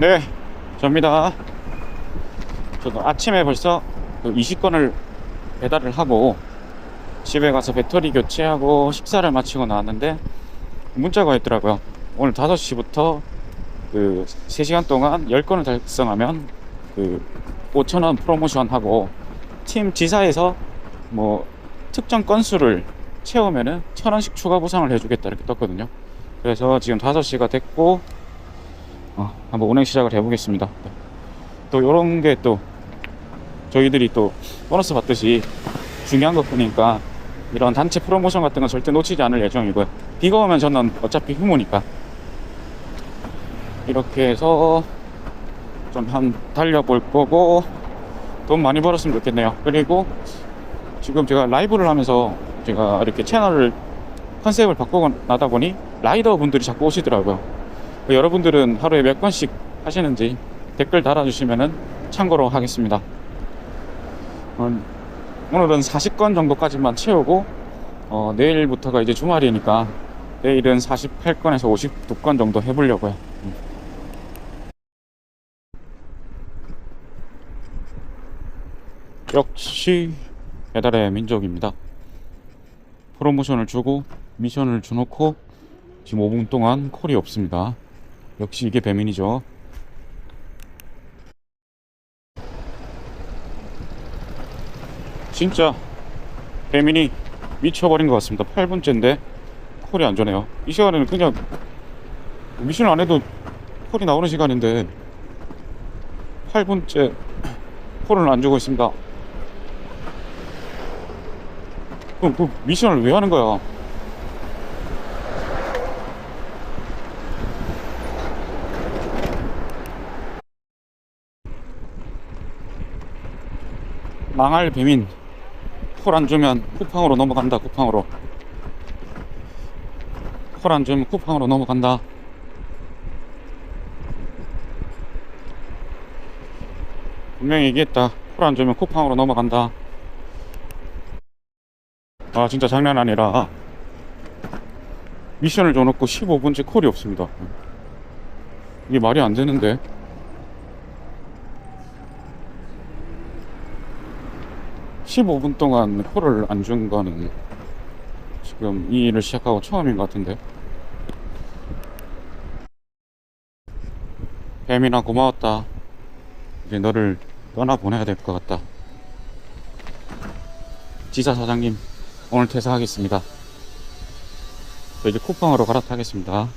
네, 접니다. 저도 아침에 벌써 그 20건을 배달을 하고 집에 가서 배터리 교체하고 식사를 마치고 나왔는데 문자가 있더라고요. 오늘 5시부터 그 3시간 동안 10건을 달성하면 그 5,000원 프로모션 하고 팀 지사에서 뭐 특정 건수를 채우면은 1,000원씩 추가 보상을 해주겠다 이렇게 떴거든요. 그래서 지금 5시가 됐고 어, 한번 운행 시작을 해보겠습니다. 또 이런 게 또 저희들이 또 보너스 받듯이 중요한 것 보니까 이런 단체 프로모션 같은 건 절대 놓치지 않을 예정이고요. 비가 오면 저는 어차피 휴무니까 이렇게 해서 좀 한 달려볼 거고 돈 많이 벌었으면 좋겠네요. 그리고 지금 제가 라이브를 하면서 제가 이렇게 채널을 컨셉을 바꾸고 나다 보니 라이더 분들이 자꾸 오시더라고요. 그 여러분들은 하루에 몇 건씩 하시는지 댓글 달아주시면은 참고로 하겠습니다. 어, 오늘은 40건 정도까지만 채우고 어, 내일부터가 이제 주말이니까 내일은 48건에서 52건 정도 해보려고요. 음. 역시 배달의 민족입니다. 프로모션을 주고 미션을 주놓고 지금 5분 동안 콜이 없습니다. 역시 이게 배민이죠. 진짜 배민이 미쳐버린 것 같습니다. 8분째인데 콜이 안 주네요. 이 시간에는 그냥 미션 안 해도 콜이 나오는 시간인데 8분째 콜을 안 주고 있습니다. 그럼 그 미션을 왜 하는 거야? 망할 배민. 콜 안 주면 쿠팡으로 넘어간다 쿠팡으로. 콜 안 주면 쿠팡으로 넘어간다. 분명히 얘기했다. 콜 안 주면 쿠팡으로 넘어간다. 아 진짜 장난 아니라. 미션을 줘놓고 15분째 콜이 없습니다. 이게 말이 안 되는데 15분 동안 콜을 안준 거는 지금 이 일을 시작하고 처음인 것 같은데. 뱀이나 고마웠다. 이제 너를 떠나보내야 될 것 같다. 지사 사장님 오늘 퇴사하겠습니다. 저 이제 쿠팡으로 갈아타겠습니다